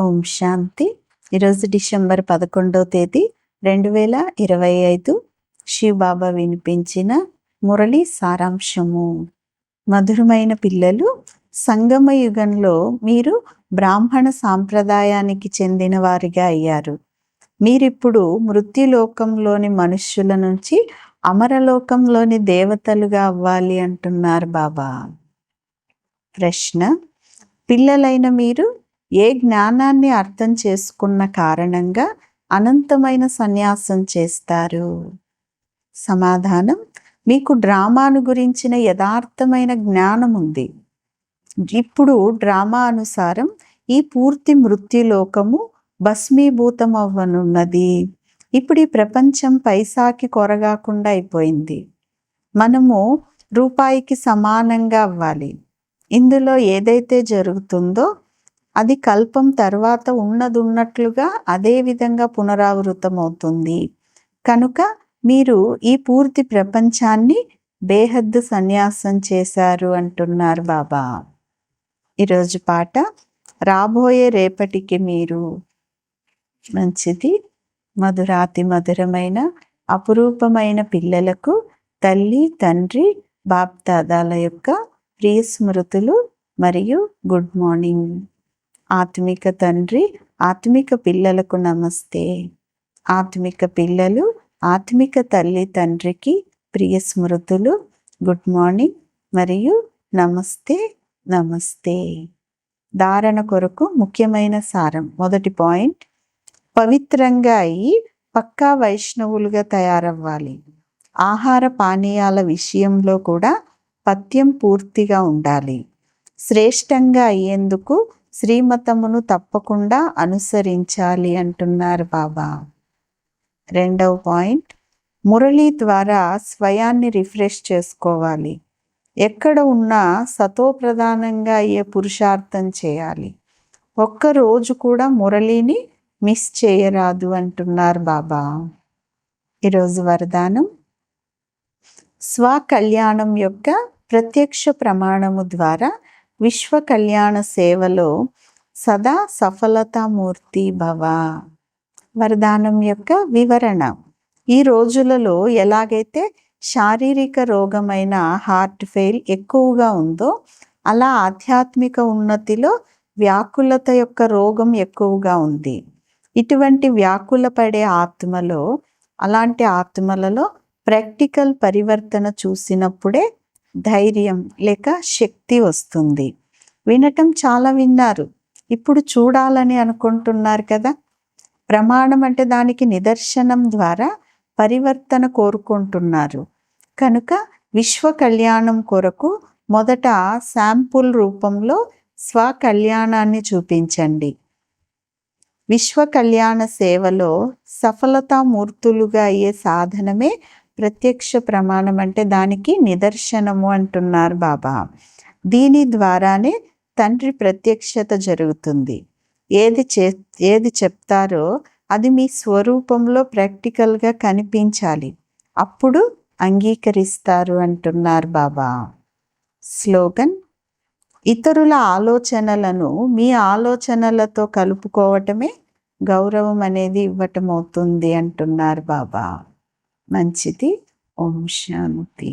ఓం శాంతి. ఈరోజు డిసెంబర్ పదకొండవ తేదీ రెండు వేల ఇరవై ఐదు శివబాబా వినిపించిన మురళి సారాంశము. మధురమైన పిల్లలు సంగమ యుగంలో మీరు బ్రాహ్మణ సాంప్రదాయానికి చెందిన వారిగా అయ్యారు. మీరిప్పుడు మృత్యులోకంలోని మనుష్యుల నుంచి అమరలోకంలోని దేవతలుగా అవ్వాలి అంటున్నారు బాబా. ప్రశ్న పిల్లలైన మీరు ఏ జ్ఞానాన్ని అర్థం చేసుకున్న కారణంగా అనంతమైన సన్యాసం చేస్తారు? సమాధానం మీకు డ్రామాను గురించిన యథార్థమైన జ్ఞానం ఉంది. ఇప్పుడు డ్రామా అనుసారం ఈ పూర్తి మృత్యులోకము భస్మీభూతం అవ్వనున్నది ఇప్పుడు ఈ ప్రపంచం పైసాకి కొరగాకుండా అయిపోయింది. మనము రూపాయికి సమానంగా అవ్వాలి. ఇందులో ఏదైతే జరుగుతుందో అది కల్పం తర్వాత ఉన్నదున్నట్లుగా అదే విధంగా పునరావృతం అవుతుంది కనుక మీరు ఈ పూర్తి ప్రపంచాన్ని బేహద్దు సన్యాసం చేశారు అంటున్నారు బాబా. ఈరోజు పాట రాబోయే రేపటికి మీరు. మంచిది. మధురాతి మధురమైన అపురూపమైన పిల్లలకు తల్లి తండ్రి బాప్దాదాల యొక్క ప్రియ స్మృతులు మరియు గుడ్ మార్నింగ్. ఆత్మిక తండ్రి ఆత్మిక పిల్లలకు నమస్తే. ఆత్మిక పిల్లలు ఆత్మిక తల్లి తండ్రికి ప్రియ స్మృతులు గుడ్ మార్నింగ్ మరియు నమస్తే నమస్తే. ధారణ కొరకు ముఖ్యమైన సారం మొదటి పాయింట్. పవిత్రంగా అయ్యి పక్కా వైష్ణవులుగా తయారవ్వాలి. ఆహార పానీయాల విషయంలో కూడా పథ్యం పూర్తిగా ఉండాలి. శ్రేష్టంగా అయ్యేందుకు శ్రీమతమును తప్పకుండా అనుసరించాలి అంటున్నారు బాబా. రెండవ పాయింట్ మురళి ద్వారా స్వయాన్ని రిఫ్రెష్ చేసుకోవాలి. ఎక్కడ ఉన్నా సతోప్రధానంగా అయ్యే పురుషార్థం చేయాలి. ఒక్క రోజు కూడా మురళిని మిస్ చేయరాదు అంటున్నారు బాబా. ఈరోజు వరదానం స్వకళ్యాణం యొక్క ప్రత్యక్ష ప్రమాణము ద్వారా విశ్వ కళ్యాణ సేవలో సదా సఫలతామూర్తి భవ. వరదానం యొక్క వివరణ. ఈ రోజులలో ఎలాగైతే శారీరక రోగమైన హార్ట్ ఫెయిల్ ఎక్కువగా ఉందో అలా ఆధ్యాత్మిక ఉన్నతిలో వ్యాకులత యొక్క రోగం ఎక్కువగా ఉంది. ఇటువంటి వ్యాకుల పడే ఆత్మలో అలాంటి ఆత్మలలో ప్రాక్టికల్ పరివర్తన చూసినప్పుడే ధైర్యం లేక శక్తి వస్తుంది. వినటం చాలా విన్నారు. ఇప్పుడు చూడాలని అనుకుంటున్నారు కదా? ప్రమాణం అంటే దానికి నిదర్శనం ద్వారా పరివర్తన కోరుకుంటున్నారు. కనుక విశ్వ కళ్యాణం కొరకు మొదట శాంపుల్ రూపంలో స్వ కళ్యాణాన్ని చూపించండి. విశ్వ కళ్యాణ సేవలో సఫలతామూర్తులుగా అయ్యే సాధనమే ప్రత్యక్ష ప్రమాణం అంటే దానికి నిదర్శనము అంటున్నారు బాబా. దీని ద్వారానే తండ్రి ప్రత్యక్షత జరుగుతుంది. ఏది చే ఏది చెప్తారో అది మీ స్వరూపంలో ప్రాక్టికల్గా కనిపించాలి. అప్పుడు అంగీకరిస్తారు అంటున్నారు బాబా. స్లోగన్ ఇతరుల ఆలోచనలను మీ ఆలోచనలతో కలుపుకోవటమే గౌరవం అనేది ఇవ్వటం అవుతుంది అంటున్నారు బాబా. మంచిది. ఓం శాంతి.